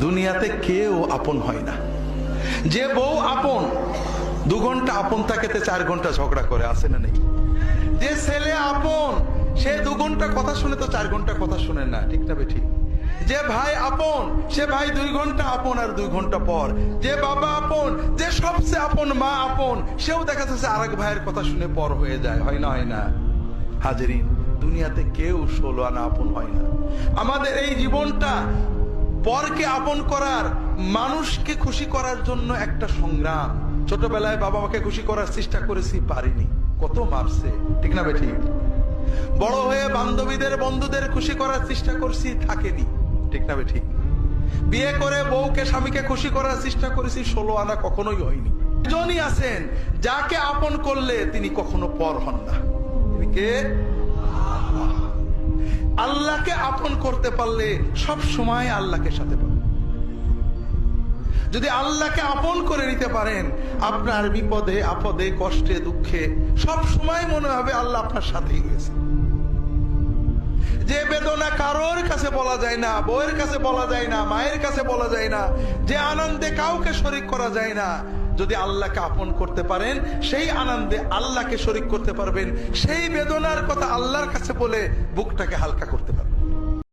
দুনিয়াতে কেউ আপন হয় না। যে বউ আপন, দু ঘণ্টা আপন থাকেতে চার ঘণ্টা ঝগড়া করে আসে না নেই? যে ছেলে আপন, সে দু ঘণ্টা কথা শুনে তো চার ঘণ্টা কথা শুনে না, ঠিক না ঠিক যে ভাই আপন, সে ভাই দুই ঘণ্টা আপন আর দুই ঘণ্টা পর। যে বাবা আপন, যে সবচেয়ে আপন মা আপন, সেও দেখা যাচ্ছে আরেক ভাইয়ের কথা শুনে পর হয়ে যায়, হয় না হয় না? হাজারিন, দুনিয়াতে কেউ ষোলো আনা আপন হয় না। আমাদের এই জীবনটা পরকে আপন করার, মানুষকে খুশি করার জন্য একটা সংগ্রাম। ছোটবেলায় বাবা মাকে খুশি করার চেষ্টা করেছি, পারিনি। কত মারছে, ঠিক না বেঠিক বড় হয়ে বান্ধবীদের, বন্ধুদের খুশি করার চেষ্টা করছি, থাকেনি, ঠিক না ঠিক বিয়ে করে বউকে, স্বামীকে খুশি করার চেষ্টা করেছি, ষোলো আনা কখনোই হয়নি। জনই আছেন, যাকে আপন করলে তিনি কখনো পর হন না। তিনি কে? আল্লাহকে আপন করতে পারলে সব সময় আল্লাহকে সাথে যদি আল্লাহকে আপন করে নিতে পারেন, আপনার বিপদে, আপদে, কষ্টে, দুঃখে সব সময় মনে হবে আল্লাহ আপনার সাথেই রয়েছে। যে বেদনা কারোর কাছে বলা যায় না, বউয়ের কাছে বলা যায় না, মায়ের কাছে বলা যায় না, যে আনন্দে কাউকে শরিক করা যায় না যদি আল্লাহকে আপন করতে পারেন, সেই আনন্দে আল্লাহকে শরিক করতে পারবেন। সেই বেদনার কথা আল্লাহর কাছে বলে বুকটাকে হালকা করতে পারবেন।